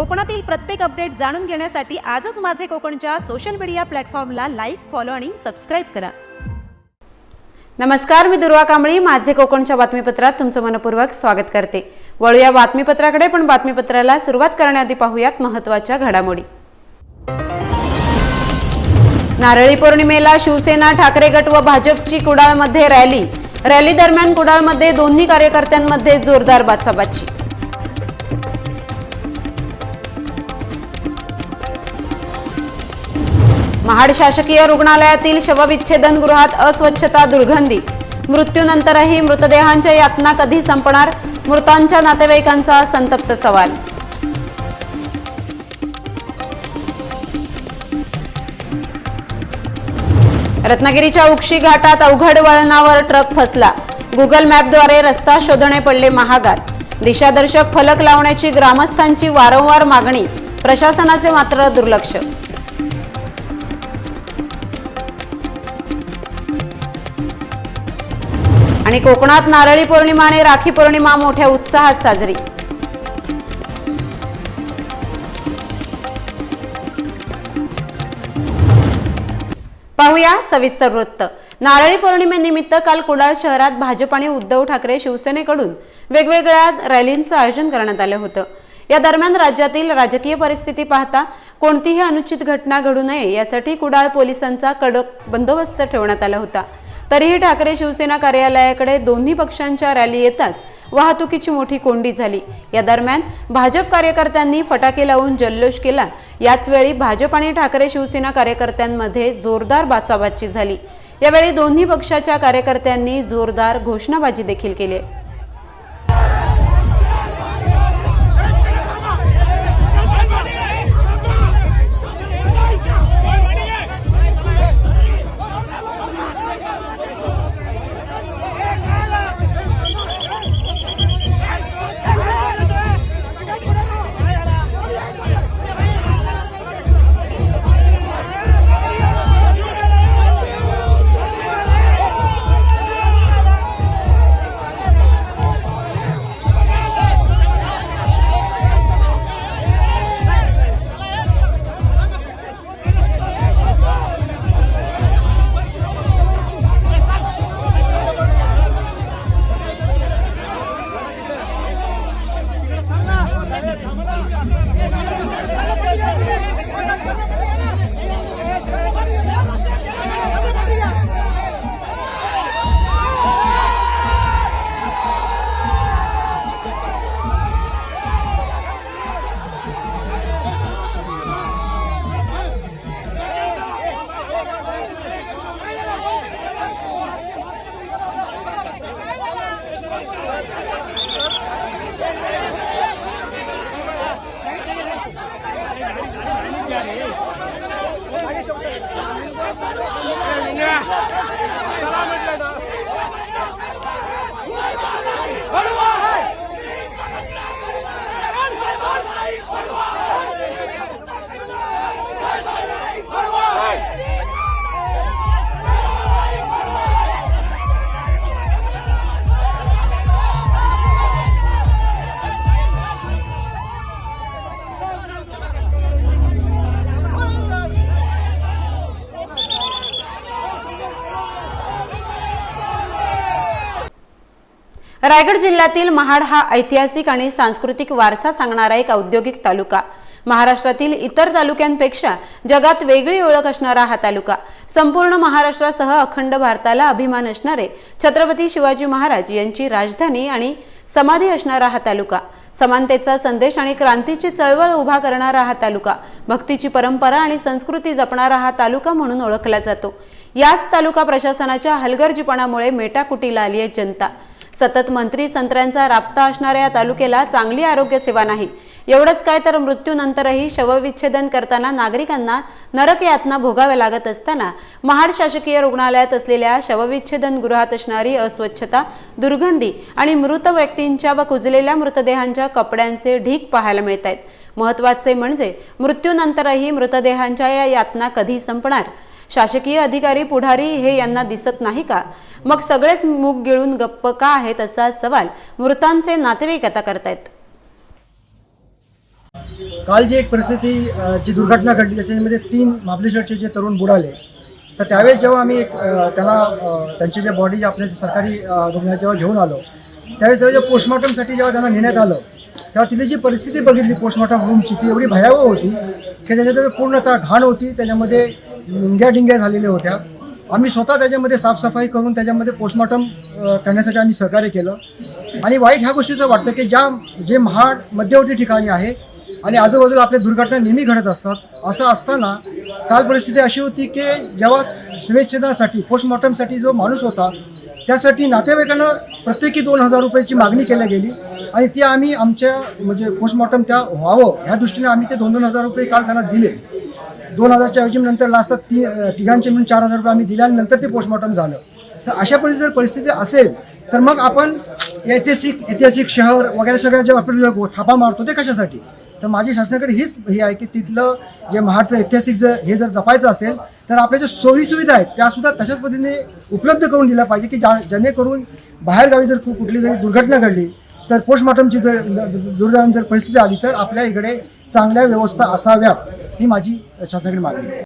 कोकणातील प्रत्येक अपडेट जाणून घेण्यासाठी आजच माझे कोकणच्या सोशल मीडिया प्लॅटफॉर्मला लाईक फॉलो आणि सबस्क्राईब करा. नमस्कार मी दुर्वा कांबळी. माझे कोकणच्या बातमीपत्रात तुमचं मनपूर्वक स्वागत करते. वळूया बातमीपत्राकडे पण बातमीपत्राला सुरुवात करण्याआधी पाहूयात महत्त्वाच्या घडामोडी. नारळी पौर्णिमेला शिवसेना ठाकरे गट व भाजपची कुडाळमध्ये रॅली. रॅली दरम्यान कुडाळमध्ये दोन्ही कार्यकर्त्यांमध्ये जोरदार बाचाबाची. महाड शासकीय रुग्णालयातील शवविच्छेदन गृहात अस्वच्छता दुर्गंधी. मृत्यूनंतरही मृतदेहांच्या यातना कधी संपणार? मृतांच्या नातेवाईकांचा संतप्त सवाल. रत्नागिरीच्या उक्षी घाटात अवघड वळणावर ट्रक फसला. गुगल मॅपद्वारे रस्ता शोधणे पडले महागात. दिशादर्शक फलक लावण्याची ग्रामस्थांची वारंवार मागणी. प्रशासनाचे मात्र दुर्लक्ष. आणि कोकणात नारळी पौर्णिमा आणि राखी पौर्णिमा मोठ्या उत्साहात साजरी. पाहूया सविस्तर वृत्त. नारळी पौर्णिमेनिमित्त काल कुडाळ शहरात भाजप आणि उद्धव ठाकरे शिवसेनेकडून वेगवेगळ्या रॅलींचं आयोजन करण्यात आलं होतं. या दरम्यान राज्यातील राजकीय परिस्थिती पाहता कोणतीही अनुचित घटना घडू नये यासाठी कुडाळ पोलिसांचा कडक बंदोबस्त ठेवण्यात आला होता. तरीही ठाकरे शिवसेना कार्यालयाकडे दोन्ही पक्षांच्या रॅली येताच वाहतुकीची मोठी कोंडी झाली. या दरम्यान भाजप कार्यकर्त्यांनी फटाके लावून जल्लोष केला. याचवेळी भाजप आणि ठाकरे शिवसेना कार्यकर्त्यांमध्ये जोरदार बाचाबाची झाली. यावेळी दोन्ही पक्षाच्या कार्यकर्त्यांनी जोरदार घोषणाबाजी देखील केली. रायगड जिल्ह्यातील महाड हा ऐतिहासिक आणि सांस्कृतिक वारसा सांगणारा एक औद्योगिक तालुका. महाराष्ट्रातील इतर तालुक्यांपेक्षा जगात वेगळी ओळख असणारा हा तालुका. संपूर्ण महाराष्ट्रासह अखंड भारताला अभिमान असणारे छत्रपती शिवाजी महाराज यांची राजधानी आणि समाधी असणारा हा तालुका. समानतेचा संदेश आणि क्रांतीची चळवळ उभा करणारा हा तालुका. भक्तीची परंपरा आणि संस्कृती जपणारा हा तालुका म्हणून ओळखला जातो. याच तालुका प्रशासनाच्या हलगर्जीपणामुळे मेटाकुटीला आली आहे जनता. सतत मंत्री संत्र्यांचा राबता असणाऱ्या या तालुक्याला चांगली आरोग्य सेवा नाही. एवढंच काय तर मृत्यूनंतरही शवविच्छेदन करताना नागरिकांना नरक यातना भोगाव्या लागत असताना महाड शासकीय रुग्णालयात असलेल्या शवविच्छेदन गृहात असणारी अस्वच्छता दुर्गंधी आणि मृत व्यक्तींच्या व कुजलेल्या मृतदेहांच्या कपड्यांचे ढीक पाहायला मिळत आहेत महत्त्वाचे म्हणजे मृत्यूनंतरही मृतदेहांच्या या यातना कधी संपणार? शासकीय अधिकारी पुढारी हे यांना दिसत नाही का? मग सगळेच मूग गिळून गप्प का आहेत असा सवाल मृतांचे नातेवाईक आता करतायत. काल जी एक परिस्थिती जी दुर्घटना घडली त्याच्यामध्ये तीन महाबळेश्वरचे जे तरुण बुडाले तर त्यावेळेस जेव्हा आम्ही एक त्यांना त्यांची जे बॉडी आपल्या सरकारी रुग्णालयात जेव्हा घेऊन आलो त्यावेळेस जेव्हा पोस्टमॉर्टमसाठी जेव्हा त्यांना नेण्यात आलं तेव्हा तिथे जी परिस्थिती बघितली पोस्टमॉर्टम रूमची ती एवढी भयावह होती की त्याच्यात पूर्णतः घाण होती त्याच्यामध्ये मुंग्या डिंग्या झालेल्या होत्या. आम्ही स्वतः त्याच्यामध्ये साफसफाई करून त्याच्यामध्ये पोस्टमॉर्टम करण्यासाठी आम्ही सहकार्य केलं. आणि वाईट ह्या गोष्टीचं वाटतं की ज्या जे महाड मध्यवर्ती ठिकाणी आहे आणि आजूबाजूला आपल्या दुर्घटना नेहमी घडत असतात असं असताना काल परिस्थिती अशी होती की जेव्हा स्वेच्छेदासाठी पोस्टमॉर्टमसाठी जो माणूस होता त्यासाठी नातेवाईकांना प्रत्येकी दोन हजार रुपयाची मागणी केली गेली आणि ती आम्ही आमच्या म्हणजे पोस्टमॉर्टम त्या व्हावं ह्या दृष्टीने आम्ही ते दोन दोन हजार रुपये काल त्यांना दिले. दोन हजारच्या ऐवजी नंतर लास्टात ती तिघांचे मिळून चार हजार रुपये आम्ही दिल्यानंतर ते पोस्टमॉर्टम झालं. तर अशा परिस्थिती जर परिस्थिती असेल तर मग आपण ऐतिहासिक ऐतिहासिक शहर वगैरे सगळ्या जे आपण थापा मारतो ते कशासाठी? तर माझी शासनाकडे हीच हे आहे की तिथलं जे महाडचं ऐतिहासिक जर हे जर जपायचं असेल तर आपल्या ज्या सोयीसुविधा आहेत त्यासुद्धा तशाच पद्धतीने उपलब्ध करून दिल्या पाहिजे की ज्या जेणेकरून बाहेरगावी जर कुठली जरी दुर्घटना घडली तर पोस्टमॉर्टमची जर दुर्दैवान जर परिस्थिती आली तर आपल्या इकडे चांगल्या व्यवस्था असाव्यात ही माझी शासनाकडे मागणी आहे.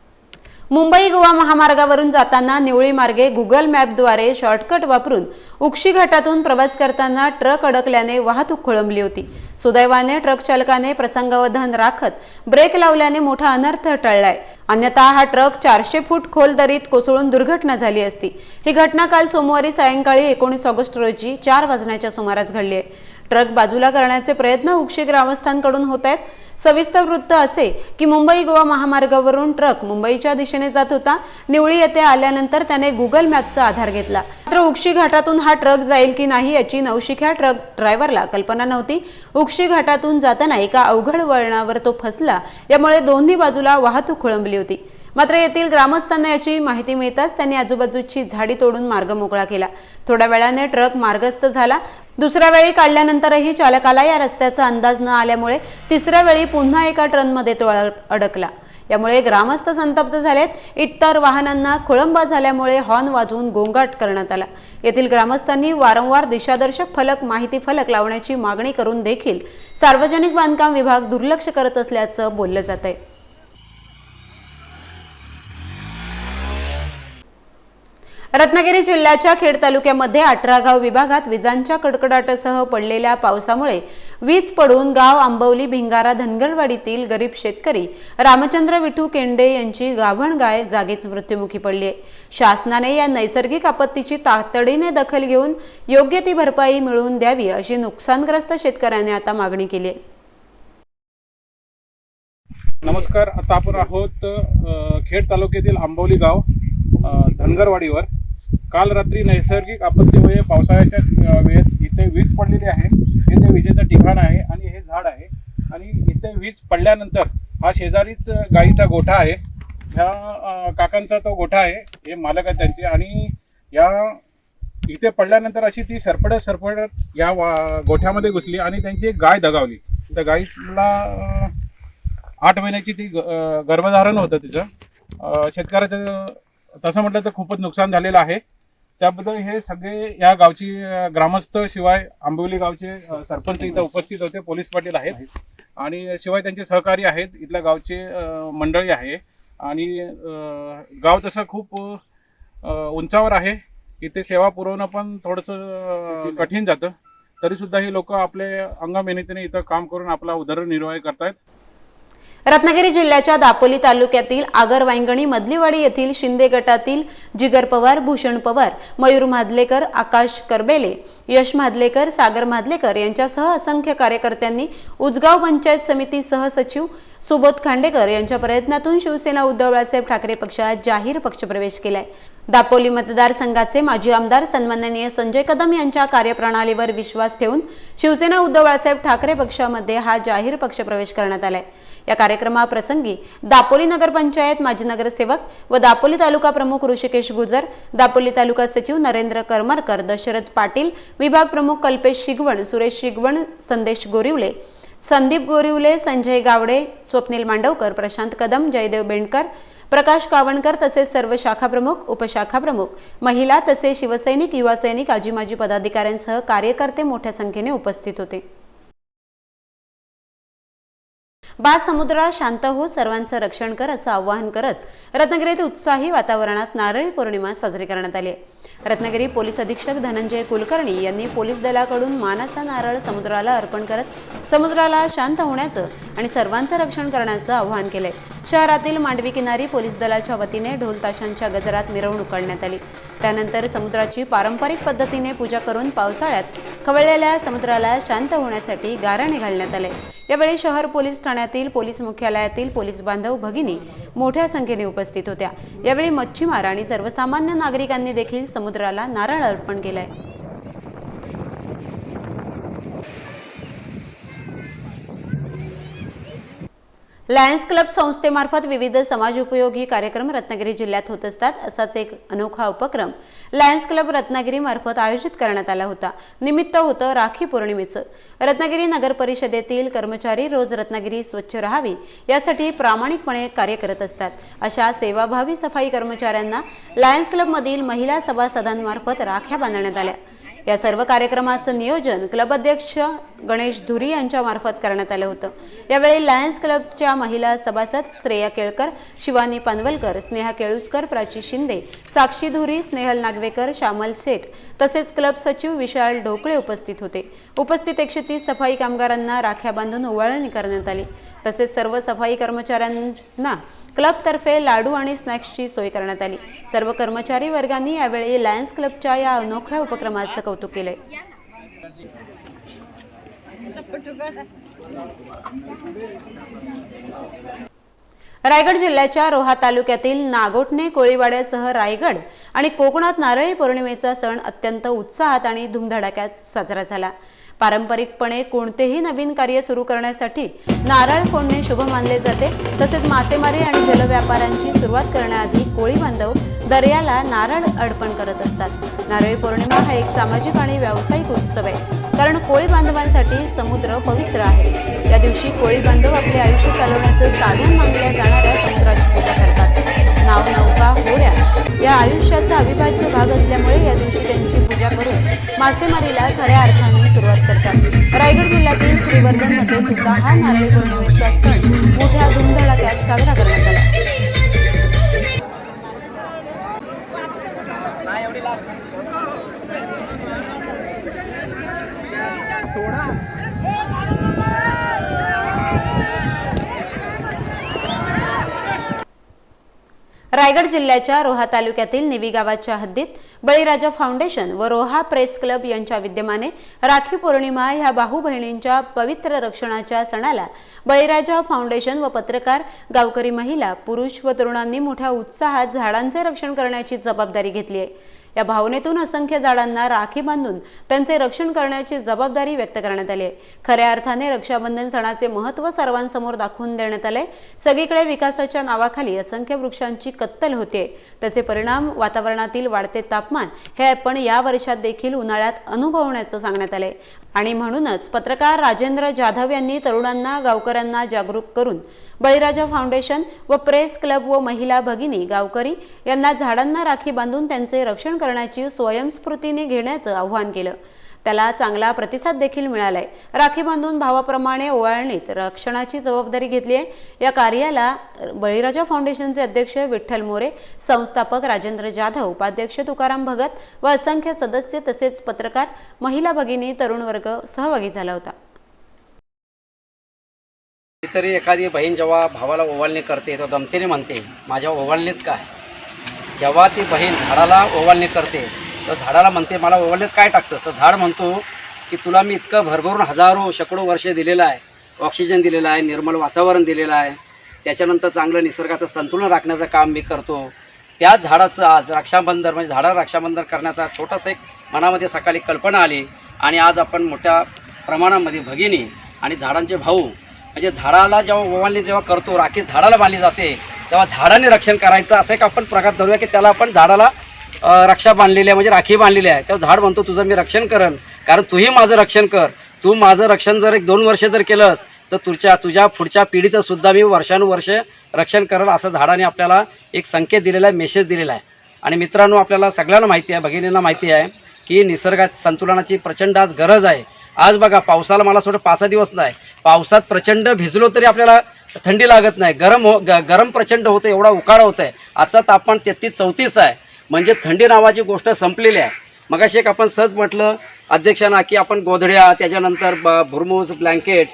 मुंबई गोवा महामार्गावरून जाताना निवळी मार्गे गुगल मॅपद्वारे शॉर्टकट वापरून उक्षी घाटातून प्रवास करताना ट्रक अडकल्याने वाहतूक खोळंबली होती. सुदैवाने ट्रक चालकाने प्रसंगावधान राखत ब्रेक लावल्याने मोठा अनर्थ टळलाय. अन्यथा हा ट्रक चारशे फूट खोल दरीत कोसळून दुर्घटना झाली असती. ही घटना काल सोमवारी सायंकाळी एकोणीस ऑगस्ट रोजी चार वाजण्याच्या सुमारास घडली आहे. ट्रक बाजूला करण्याचे प्रयत्न उक्षी ग्रामस्थांकडून होत आहेत. सविस्तर वृत्त असे की मुंबई गोवा महामार्गावरून ट्रक मुंबईच्या दिशेने जात होता. निवळी येथे आल्यानंतर त्याने गुगल मॅपचा आधार घेतला. मात्र उक्षी घाटातून हा ट्रक जाईल की नाही याची नवशिख्या ट्रक ड्रायव्हरला कल्पना नव्हती. उक्षी घाटातून जाताना एका अवघड वळणावर तो फसला. यामुळे दोन्ही बाजूला वाहतूक खोळंबली होती. मात्र येथील ग्रामस्थांना याची माहिती मिळताच त्यांनी आजूबाजूची झाडी तोडून मार्ग मोकळा केला. थोड्या वेळाने ट्रक मार्गस्थ झाला. दुसऱ्या वेळी काढल्यानंतरही चालकाला या रस्त्याचा अंदाज न आल्यामुळे तिसऱ्या वेळी पुन्हा एका ट्रनमध्ये तो अड- अडकला. यामुळे ग्रामस्थ संतप्त झालेत. इतर वाहनांना खोळंबा झाल्यामुळे हॉर्न वाजवून गोंगाट करण्यात आला. येथील ग्रामस्थांनी वारंवार दिशादर्शक फलक माहिती फलक लावण्याची मागणी करून देखील सार्वजनिक बांधकाम विभाग दुर्लक्ष करत असल्याचं बोललं जात आहे रत्नागिरी जिल्ह्याच्या खेड तालुक्यामध्ये अठरा गाव विभागात विजांच्या कडकडाटासह पडलेल्या पावसामुळे वीज पडून गाव आंबवली भिंगारा धनगरवाडीतील गरीब शेतकरी रामचंद्र विठू केंडे यांची गाभण गाय जागीच मृत्युमुखी पडली आहे. शासनाने या नैसर्गिक आपत्तीची तातडीने दखल घेऊन योग्य ती भरपाई मिळवून द्यावी अशी नुकसानग्रस्त शेतकऱ्याने आता मागणी केली आहे. नमस्कार. आता आपण आहोत खेड तालुक्यातील आंबवली गाव धनगरवाडीवर. काल रात्री नैसर्गिक आपत्तीमुळे पावसाळ्याच्या वेळेत इथे वीज पडलेली आहे. इथे विजेचं ठिकाण आहे आणि हे झाड आहे. आणि इथे वीज पडल्यानंतर हा शेजारीच गाईचा गोठा आहे. ह्या काकांचा तो गोठा आहे. हे मालक आहे त्यांचे. आणि या इथे पडल्यानंतर अशी ती सरपडत सरपडत या वा- गोठ्यामध्ये घुसली आणि त्यांची एक गाय दगावली. त्या गाईला आठ महिन्याची ती ग- गर्भधारण होतं तिचं. शेतकऱ्याचं तसं म्हटलं तर खूपच नुकसान झालेलं आहे. त्याबद्दल हे सगळे या गावची ग्रामस्थ शिवाय आंबिवली गावचे सरपंच इथं उपस्थित होते पोलीस पाटील आहेत. आणि शिवाय त्यांचे सहकारी आहेत इथल्या गावचे मंडळी आहे. आणि गाव तसं खूप उंचावर आहे. इथे सेवा पुरवणं पण थोडंसं कठीण जातं. तरीसुद्धा ही लोक आपले अंगमेहनतीने इथं काम करून आपला उदरनिर्वाह करतायत. रत्नागिरी जिल्ह्याच्या दापोली तालुक्यातील आगरवांगणी मधलीवाडी येथील शिंदे गटातील जिगर पवार भूषण पवार मयूर मादलेकर आकाश करबेले यश मादलेकर सागर मादलेकर यांच्यासह असंख्य कार्यकर्त्यांनी उजगाव पंचायत समिती सहसचिव सुबोध खांडेकर यांच्या प्रयत्नातून शिवसेना उद्धव बाळासाहेब ठाकरे पक्षात जाहीर पक्षप्रवेश केलाय. दापोली मतदारसंघाचे माजी आमदार सन्माननीय संजय कदम यांच्या कार्यप्रणालीवर विश्वास ठेवून शिवसेना उद्धव बाळासाहेब ठाकरे पक्षामध्ये हा जाहीर पक्षप्रवेश करण्यात आलाय. या कार्यक्रमाप्रसंगी दापोली नगरपंचायत माजी नगरसेवक व दापोली तालुका प्रमुख ऋषिकेश गुजर दापोली तालुका सचिव नरेंद्र करमरकर दशरथ पाटील विभाग प्रमुख कल्पेश शिगवण सुरेश शिगवण संदेश गोरिवले संदीप गोरिवले संजय गावडे स्वप्नील मांडवकर प्रशांत कदम जयदेव बेंडकर प्रकाश कावणकर तसेच सर्व शाखा प्रमुख उपशाखा प्रमुख महिला तसेच शिवसैनिक युवा सैनिक आजी माजी पदाधिकाऱ्यांसह कार्यकर्ते मोठ्या संख्येने उपस्थित होते. बा समुद्रा शांत हो सर्वांचं रक्षण कर असं आवाहन करत रत्नागिरीत उत्साही वातावरणात नारळी पौर्णिमा साजरी करण्यात आली रत्नागिरी पोलीस अधीक्षक धनंजय कुलकर्णी यांनी पोलीस दलाकडून मानाचा नारळ समुद्राला अर्पण करत समुद्राला शांत होण्याचं आणि सर्वांचं रक्षण करण्याचं आवाहन केलंय. शहरातील मांडवी किनारी पोलीस दलाच्या वतीने ढोल ताशांच्या गजरात मिरवणूक काढण्यात आली. त्यानंतर समुद्राची पारंपरिक पद्धतीने पूजा करून पावसाळ्यात खवळलेल्या समुद्राला शांत होण्यासाठी गाराणे घालण्यात आले. यावेळी शहर पोलीस ठाण्यात ठाण्यातील पोलीस मुख्यालयातील पोलीस बांधव भगिनी मोठ्या संख्येने उपस्थित होत्या. यावेळी मच्छीमार आणि सर्वसामान्य नागरिकांनी देखील समुद्राला नारळ अर्पण केलाय. लायन्स क्लब संस्थेमार्फत विविध समाजोपयोगी कार्यक्रम रत्नागिरी जिल्ह्यात होत असतात असाच एक अनोखा उपक्रम लायन्स क्लब रत्नागिरी मार्फत आयोजित करण्यात आला होता. निमित्त होतं राखी पौर्णिमेचं. रत्नागिरी नगर परिषदेतील कर्मचारी रोज रत्नागिरी स्वच्छ राहावी यासाठी प्रामाणिकपणे कार्य करत असतात. अशा सेवाभावी सफाई कर्मचाऱ्यांना लायन्स क्लबमधील महिला सभासदांमार्फत राख्या बांधण्यात आल्या. या सर्व कार्यक्रमाचं नियोजन क्लब अध्यक्ष गणेश धुरी यांच्यामार्फत करण्यात आलं होतं. यावेळी लायन्स क्लबच्या महिला सभासद श्रेया केळकर शिवानी पानवलकर स्नेहा केळुसकर प्राची शिंदे साक्षी धुरी स्नेहल नागवेकर श्यामल सेठ तसेच क्लब सचिव विशाल ढोकळे उपस्थित होते. उपस्थित एकशे तीस सफाई कामगारांना राख्या बांधून ओवाळणी करण्यात आली. तसेच सर्व सफाई कर्मचाऱ्यांना क्लबतर्फे लाडू आणि स्नॅक्सची सोय करण्यात आली. सर्व कर्मचारी वर्गांनी यावेळी लायन्स क्लबच्या या अनोख्या उपक्रमाचं कौतुक केलंय. रायगड जिल्ह्याच्या रोहा तालुक्यातील नागोठणे कोळीवाड्यासह रायगड आणि कोकणात नारळी पौर्णिमेचा सण अत्यंत उत्साहात आणि धुमधडाक्यात साजरा झाला. पारंपरिकपणे कोणतेही नवीन कार्य सुरू करण्यासाठी नारळ फोडणे शुभ मानले जाते. तसेच मासेमारी आणि जलव्यापारांची सुरुवात करण्याआधी कोळी बांधव दर्याला नारळ अर्पण करत असतात. नारळी पौर्णिमा हा एक सामाजिक आणि व्यावसायिक उत्सव आहे. कारण कोळी बांधवांसाठी समुद्र पवित्र आहे. या दिवशी कोळी बांधव आपले आयुष्य चालवण्याचं साधन मानल्या जाणाऱ्या समुद्राची पूजा करतात. नाव नौका होड्या या आयुष्याचा अविभाज्य भाग असल्यामुळे या दिवशी त्यांची पूजा करून मासेमारीला खऱ्या अर्थाने सुरुवात करतात. रायगड जिल्ह्यातील श्रीवर्धनमध्ये सुद्धा हा नारळी पौर्णिमेचा सण मोठ्या धुमधडाक्यात साजरा करण्यात आला. रायगड जिल्ह्याच्या रोहा तालुक्यातील निवी गावाच्या हद्दीत बळीराजा फाउंडेशन व रोहा प्रेस क्लब यांच्या विद्यमाने राखी पौर्णिमा ह्या भाऊ बहिणींच्या पवित्र रक्षणाच्या सणाला बळीराजा फाउंडेशन व पत्रकार गावकरी महिला पुरुष व तरुणांनी मोठ्या उत्साहात झाडांचे रक्षण करण्याची जबाबदारी घेतली आहे. या भावनेतून असंख्य झाडांना राखी बांधून त्यांचे रक्षण करण्याची जबाबदारी व्यक्त करण्यात आली आहे. खऱ्या अर्थाने रक्षाबंधन सणाचे महत्त्व सर्वांसमोर दाखवून देण्यात आले सगळीकडे विकासाच्या नावाखाली असंख्य वृक्षांची कत्तल होते. त्याचे परिणाम वातावरणातील वाढते तापमान हे आपण या वर्षात देखील उन्हाळ्यात अनुभवण्याचं सांगण्यात आले आणि म्हणूनच पत्रकार राजेंद्र जाधव यांनी तरुणांना गावकऱ्यांना जागरूक करून बळीराजा फाउंडेशन व प्रेस क्लब व महिला भगिनी गावकरी यांना झाडांना राखी बांधून त्यांचे रक्षण करण्याची स्वयंस्फूर्तीने घेण्याचं आव्हान केलं. त्याला चांगला प्रतिसाद देखील मिळालाय. राखी बांधून भावाप्रमाणे ओवाळणीत रक्षणाची जबाबदारी घेतली आहे. या कार्याला बळीराजा फाउंडेशनचे अध्यक्ष विठ्ठल मोरे संस्थापक राजेंद्र जाधव उपाध्यक्ष तुकाराम भगत व असंख्य सदस्य तसेच पत्रकार महिला भगिनी तरुण वर्ग सहभागी झाला होता. तरी एखादी बहीण जेव्हा भावाला ओवाळणी करते तो दमतेने म्हणते माझ्या ओवाळणीत काय? जेव्हा ती बहीण झाडाला ओवाळणी करते तर झाडाला म्हणते मला ओवाळणीत काय टाकतंस? तर झाड म्हणतो की तुला मी इतकं भरभरून हजारो शेकडो वर्षे दिलेलं आहे. ऑक्सिजन दिलेलं आहे निर्मल वातावरण दिलेलं आहे. त्याच्यानंतर चांगलं निसर्गाचं संतुलन राखण्याचं काम मी करतो. त्याच झाडाचं आज रक्षाबंधन म्हणजे झाडाला रक्षाबंधन करण्याचा छोटासा एक मनामध्ये सकाळी कल्पना आली आणि आज आपण मोठ्या प्रमाणामध्ये भगिनी आणि झाडांचे भाऊ म्हणजे झाडाला जेव्हा ओवाळणी जेव्हा करतो राखी झाडाला बांधली जाते तेव्हा झाडाने रक्षण करायचं असं एक आपण प्रकार धरूया की त्याला आपण झाडाला रक्षा बांधलेली आहे म्हणजे राखी बांधलेली आहे. तेव्हा झाड म्हणतो तुझं मी रक्षण करण कारण तूही माझं रक्षण कर. तू माझं रक्षण जर एक दोन वर्ष जर केलंस तर तुझ्या तुझ्या पुढच्या पिढीचं सुद्धा मी वर्षानुवर्ष रक्षण करेल असं झाडाने आपल्याला एक संकेत दिलेला आहे मेसेज दिलेला आहे. आणि मित्रांनो आपल्याला सगळ्यांना माहिती आहे भगिनींना माहिती आहे की निसर्गात संतुलनाची प्रचंड आज गरज आहे. आज बघा पावसाला मला सोडं पाच सहा दिवस नाही. पावसात प्रचंड भिजलो तरी आपल्याला थंडी लागत नाही. गरम हो ग- गरम प्रचंड होतं एवढा उकाडा होत आहे आजचा तापमान तेहतीस चौतीस आहे. म्हणजे थंडी नावाची गोष्ट संपलेली आहे. मगाशी एक आपण सहज म्हटलं अध्यक्षांना की आपण गोधड्या त्याच्यानंतर ब- भुरमुस ब्लँकेट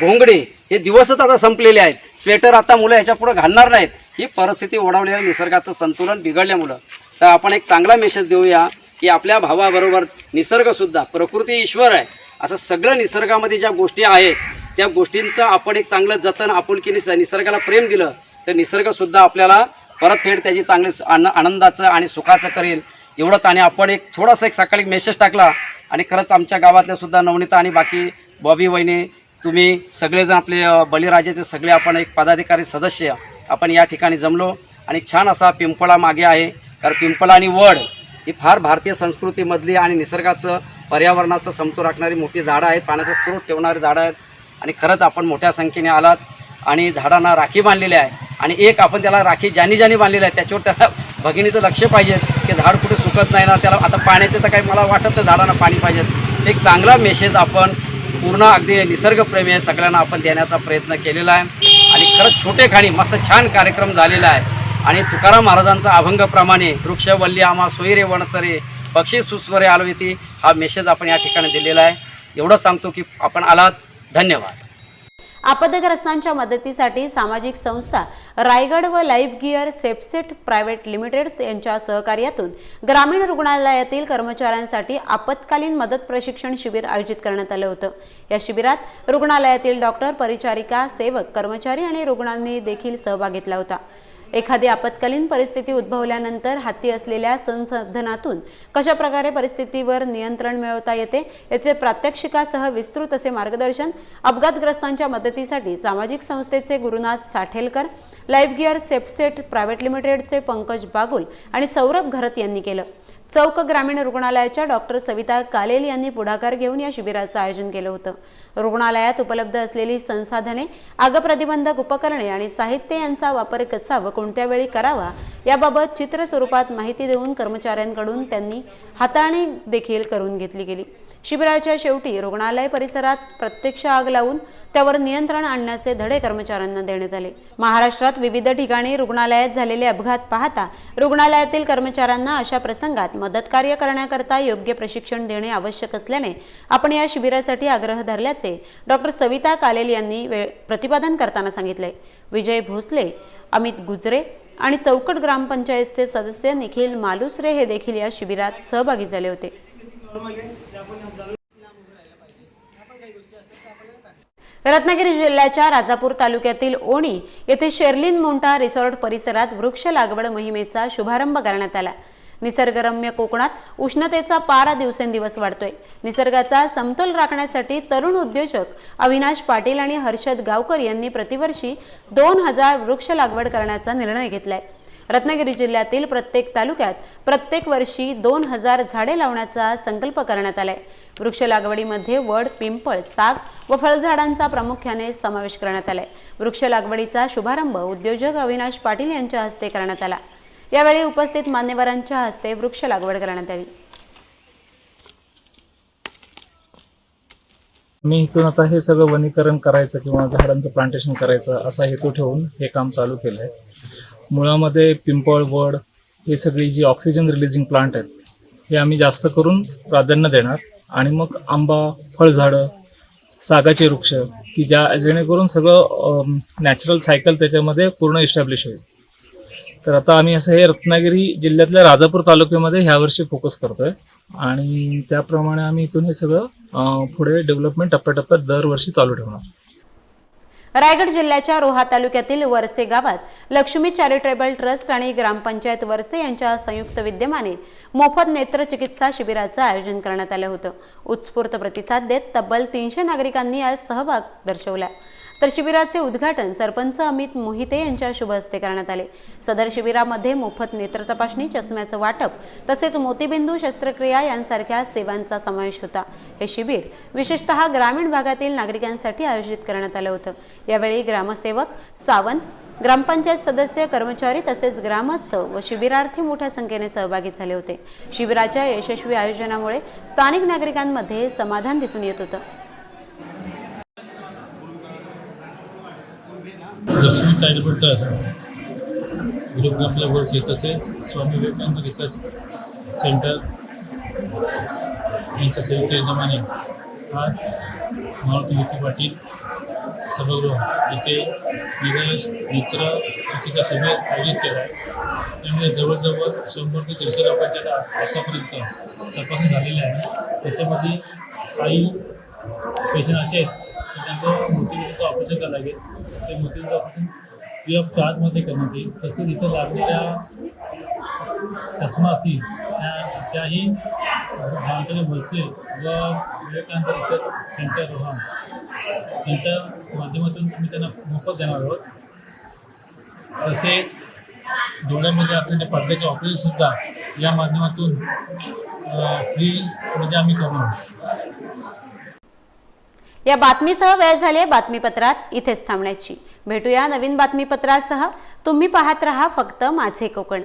घोंगडी. हे दिवसच आता संपलेले आहेत. स्वेटर आता मुलं ह्याच्या पुढे घालणार नाहीत. ही परिस्थिती ओढवलेल्या निसर्गाचं संतुलन बिघडल्यामुळं. तर आपण एक चांगला मेसेज देऊया की आपल्या भावाबरोबर निसर्ग सुद्धा प्रकृती ईश्वर आहे. असं सगळं निसर्गामध्ये ज्या गोष्टी आहेत त्या गोष्टींचं आपण एक चांगलं जतन आपुलकीने निसर्गाला प्रेम दिलं तर निसर्गसुद्धा आपल्याला परतफेड त्याची चांगली आन- आनंदाचं आणि सुखाचं करेल. एवढंच आणि आपण एक थोडासा एक सकाळी मेसेज टाकला आणि खरंच आमच्या गावातल्या सुद्धा नवनीता आणि बाकी बॉबी वहिनी तुम्ही सगळेजण आपले बळीराजाचे सगळे आपण एक पदाधिकारी सदस्य आपण या ठिकाणी जमलो. आणि छान असा पिंपळा मागे आहे. कारण पिंपळा आणि वड ही फार भारतीय संस्कृतीमधली आणि निसर्गाचं पर्यावरणाचं समतोल राखणारी मोठी झाडं आहेत पाण्याचा स्रोत ठेवणारी झाडं आहेत. आणि खरंच आपण मोठ्या संख्येने आलात आणि झाडांना राखी बांधलेली आहे. आणि एक आपण त्याला राखी ज्यानी ज्यानी बांधलेली आहे त्याच्यावर त्याला भगिनीचं लक्ष पाहिजे की झाड कुठे सुकत नाही ना त्याला आता पाण्याचं तर काही मला वाटत नाही झाडांना पाणी पाहिजे. एक चांगला मेसेज आपण पूर्ण अगदी निसर्गप्रेमी आहे सगळ्यांना आपण देण्याचा प्रयत्न केलेला आहे. आणि खरंच छोटे खाणी मस्त छान कार्यक्रम झालेला आहे. आणि तुकाराम महाराजांचा अभंगप्रमाणे वृक्ष वल्ली आम्हा सोयरे वणचरे पक्षी सुस्वरे आलविती हा मेसेज आपण या ठिकाणी दिलेला आहे. एवढं सांगतो की आपण आलात. धन्यवाद. आपदग्रस्तांच्या मदतीसाठी सामाजिक संस्था रायगड व Life Gear Safeset private limited यांच्या सहकार्यातून ग्रामीण रुग्णालयातील कर्मचाऱ्यांसाठी आपत्कालीन मदत प्रशिक्षण शिबिर आयोजित करण्यात आलं होतं. या शिबिरात रुग्णालयातील डॉक्टर परिचारिका सेवक कर्मचारी आणि रुग्णांनी देखील सहभाग घेतला होता. एखादी आपत्कालीन परिस्थिती उद्भवल्यानंतर हाती असलेल्या संसाधनातून कशा प्रकारे परिस्थितीवर नियंत्रण मिळवता येते याचे प्रात्यक्षिकासह विस्तृत असे मार्गदर्शन अपघातग्रस्तांच्या मदतीसाठी सामाजिक संस्थेचे Gurunath Sathelkar Life Gear Safeset private लिमिटेडचे पंकज बागुल आणि सौरभ घरत यांनी केलं. चौक ग्रामीण रुग्णालयाच्या डॉक्टर सविता कालेल यांनी पुढाकार घेऊन या शिबिराचं आयोजन केलं होतं. रुग्णालयात उपलब्ध असलेली संसाधने आगप्रतिबंधक उपकरणे आणि साहित्य यांचा वापर कसा व कोणत्या वेळी करावा याबाबत चित्र स्वरूपात माहिती देऊन कर्मचाऱ्यांकडून त्यांनी हाताळणी देखील करून घेतली गेली. शिबिराच्या शेवटी रुग्णालय परिसरात प्रत्यक्ष आग लावून त्यावर नियंत्रण आणण्याचे धडे कर्मचाऱ्यांना देण्यात आले. महाराष्ट्रात विविध ठिकाणी रुग्णालयात झालेले अपघात पाहता रुग्णालयातील कर्मचाऱ्यांना अशा प्रसंगात मदत कार्य करण्याकरता योग्य प्रशिक्षण देणे आवश्यक असल्याने आपण या शिबिरासाठी आग्रह धरल्याचे डॉक्टर सविता कालेल यांनी वे प्रतिपादन करताना सांगितले. विजय भोसले अमित गुजरे आणि चौकट ग्रामपंचायतचे सदस्य निखिल मालुसरे हे देखील या शिबिरात सहभागी झाले होते. रत्नागिरी जिल्ह्याच्या राजापूर तालुक्यातील ओणी येथे शेर्लिन मोंटा रिसॉर्ट परिसरात वृक्ष लागवड मोहिमेचा शुभारंभ करण्यात आला. निसर्गरम्य कोकणात उष्णतेचा पारा दिवसेंदिवस वाढतोय. निसर्गाचा समतोल राखण्यासाठी तरुण उद्योजक अविनाश पाटील आणि हर्षद गावकर यांनी प्रतिवर्षी दोन हजार वृक्ष लागवड करण्याचा निर्णय घेतलाय. रत्नागिरी जिल्ह्यातील प्रत्येक तालुक्यात प्रत्येक वर्षी दोन हजार झाडे लावण्याचा संकल्प करण्यात आलाय. वृक्ष लागवडीमध्ये वड पिंपळ साग व फळझाडांचा प्रामुख्याने समावेश करण्यात आलाय. वृक्ष लागवडीचा शुभारंभ उद्योजक अविनाश पाटील यांच्या हस्ते करण्यात आला. यावेळी उपस्थित मान्यवरांच्या हस्ते वृक्ष लागवड करण्यात आली. मी इथून आता हे सगळं वनीकरण करायचं किंवा झाडांचं प्लांटेशन करायचं असा हेतू ठेवून हे काम चालू केलं आहे मुळामध्ये पिंपळ वड हे सगळी जी ऑक्सिजन रिलीजिंग प्लांट आहेत हे आम्ही जास्त करून प्राधान्य देणार. आणि मग आंबा फळझाडं सागाचे वृक्ष की ज्या जेणेकरून सगळं नॅचरल सायकल त्याच्यामध्ये पूर्ण इस्टॅब्लिश होईल. तर आता आम्ही असं हे रत्नागिरी जिल्ह्यातल्या राजापूर तालुक्यामध्ये ह्यावर्षी फोकस करतोय. आणि त्याप्रमाणे आम्ही इथून हे सगळं पुढे डेव्हलपमेंट टप्प्याटप्प्यात दरवर्षी चालू ठेवणार. रायगड जिल्ह्याच्या रोहा तालुक्यातील वरसे गावात लक्ष्मी चॅरिटेबल ट्रस्ट आणि ग्रामपंचायत वरसे यांच्या संयुक्त विद्यमाने मोफत नेत्रचिकित्सा शिबिराचं आयोजन करण्यात आलं होतं. उत्स्फूर्त प्रतिसाद देत तब्बल तीनशे नागरिकांनी आज सहभाग दर्शवला. तर शिबिराचे उद्घाटन सरपंच अमित मोहिते यांच्या शुभ हस्ते करण्यात आले. सदर शिबिरामध्ये मोफत नेत्र तपासणी चष्म्याचं वाटप तसेच मोतीबिंदू शस्त्रक्रिया यांसारख्या सेवांचा समावेश होता. हे शिबिर विशेषतः ग्रामीण भागातील नागरिकांसाठी आयोजित करण्यात आलं होतं. यावेळी ग्रामसेवक सावंत ग्रामपंचायत सदस्य कर्मचारी तसेच ग्रामस्थ व शिबिरार्थी मोठ्या संख्येने सहभागी झाले होते. शिबिराच्या यशस्वी आयोजनामुळे स्थानिक नागरिकांमध्ये समाधान दिसून येत होतं लक्ष्मी चॅरिटेबल ट्रस्ट ग्रुप आपल्या वर्षी तसेच स्वामी विवेकानंद रिसर्च सेंटर यांच्या संयुक्त यजमाने आज मारुती विखे पाटील सभागृह इथे निलेश मित्र चुकीचा शिबिर आयोजित केला आहे. त्यामुळे जवळजवळ शंभर ते दीडशे लोकांच्या आतापर्यंत तपासणी झालेल्या आहे. त्याच्यामध्ये काही पेशंट असे आहेत त्यांचं मोतीबिंदूचं ऑपरेशन करावं लागेल. ते मोतीचं ऑपरेशन फ्री ऑफ चार्जमध्ये करण्यात येईल तसेच इथं लागलेल्या चष्मा असतील त्या त्याही भारताच्या बसे व विवेकानंद रिसर्च सेंटर रोहन यांच्या माध्यमातून तुम्ही त्यांना मोफत देणार आहोत. तसेच डोळ्यामध्ये असलेल्या पडद्याचे ऑपरेशनसुद्धा या माध्यमातून फ्रीमध्ये आम्ही करणार या बातमीसह वेळ झाली आहे बातमीपत्रात इथेच थांबण्याची. भेटूया नवीन बातमीपत्रासह. तुम्ही पाहत रहा फक्त माझे कोकण.